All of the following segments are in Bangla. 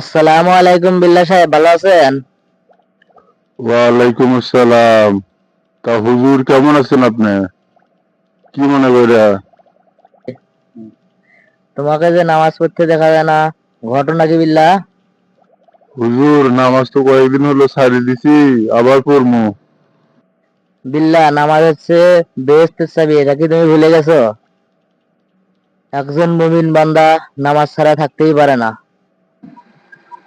আসসালামু আলাইকুম বিল্লাহ সাহেব ভালো আছেন? ওয়ালাইকুম আসসালাম। তা হুজুর কেমন আছেন আপনি? কি মনে তোমাকে যে নামাজ পড়তে দেখা যায় না ঘটনা কি বিল্লাহ? হুজুর নামাজ তো কয়েকদিন হলো ছাড়ি দিছি আবার পড়মু। বিল্লাহ নামাজ হচ্ছে বেহেস্তের চাবি এটা কি তুমি ভুলে গেছো? একজন মুমিন বান্দা নামাজ ছাড়া থাকতেই পারে না।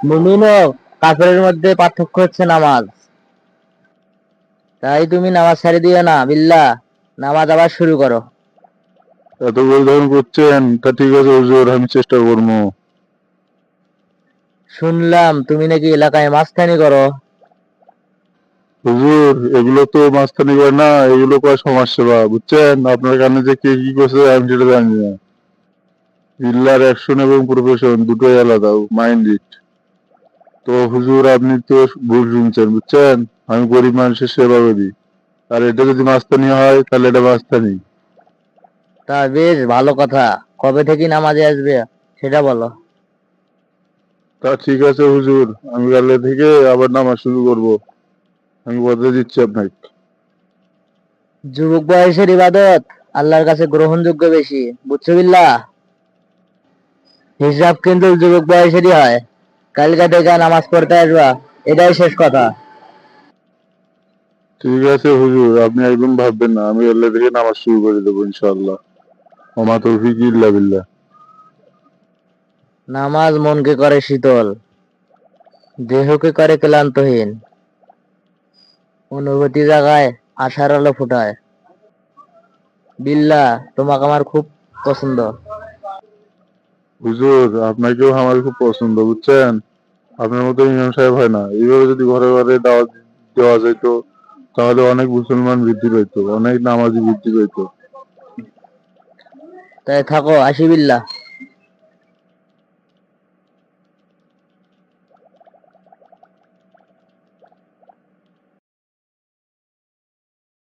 মুমিন ও কাফেরের মধ্যে পার্থক্য হচ্ছে নামাজ। তাই তুমি নামাজ ছাড়ি দিও না বিল্লাহ। নামাজ আবার শুরু করো। এত করে যখন করছেন তা ঠিক আছে হুজুর আমি চেষ্টা করব। শুনলাম তুমি নাকি এলাকায় মাস্তানি করো। হুজুর এগুলো তো মাঝখানে করে না এগুলো কয় সমাজ সেবা বুঝছেন? আপনার কানে যে কে কি করছে আমি সেটা জানি না। ইল্লার অ্যাকশন এবং প্রফেশন দুটোই আলাদা মাইন্ড ইট তো হুজুর আপনি তো ভুল শুনছেন বুঝছেন? আমি গরিব মানুষের সেবা করি। আর এটা যদি মাস্তানি হয় তাহলে এটা মাস্তানি। তা বেশ ভালো কথা। কবে থেকে নামাজে আসবে সেটা বলো। তা ঠিক আছে হুজুর আমি কালে থেকে আবার নামাজ শুরু করব। আমি কথা দিচ্ছি আপনাকে। যুবক বয়সের ইবাদত আল্লাহর কাছে গ্রহণযোগ্য বেশি বুঝছ বিল্লাহ? হিসাব কিন্তু যুবক বয়সেরই হয়। কালকে থেকে নামাজ পড়তে আসবা। এটাই শেষ কথা। ঠিক আছে হুজুর আপনি একদম ভাববেন না। আমি আল্লাহ থেকে নামাজ শুরু করে দেবো ইনশাআল্লাহ। ওমা তৌফিক ইল্লা বিল্লাহ। নামাজ মনকে করে শীতল দেহকে করে ক্লান্তহীন। অনুভূতি জাগায় আশার আলো ফুটায়। বিল্লাহ তোমাকে আমার খুব পছন্দ। হুজুর, আপনাকেও আমার খুব পছন্দ, বুঝছেন? আপনার মতো ইমাম সাহেব হয় না। এইভাবে যদি ঘরে ঘরে দাওয়াত দেওয়া যেত তাহলে অনেক মুসলমান বৃদ্ধি পেত অনেক নামাজি বৃদ্ধি পেত তাই থাকো আসি বিল্লাহ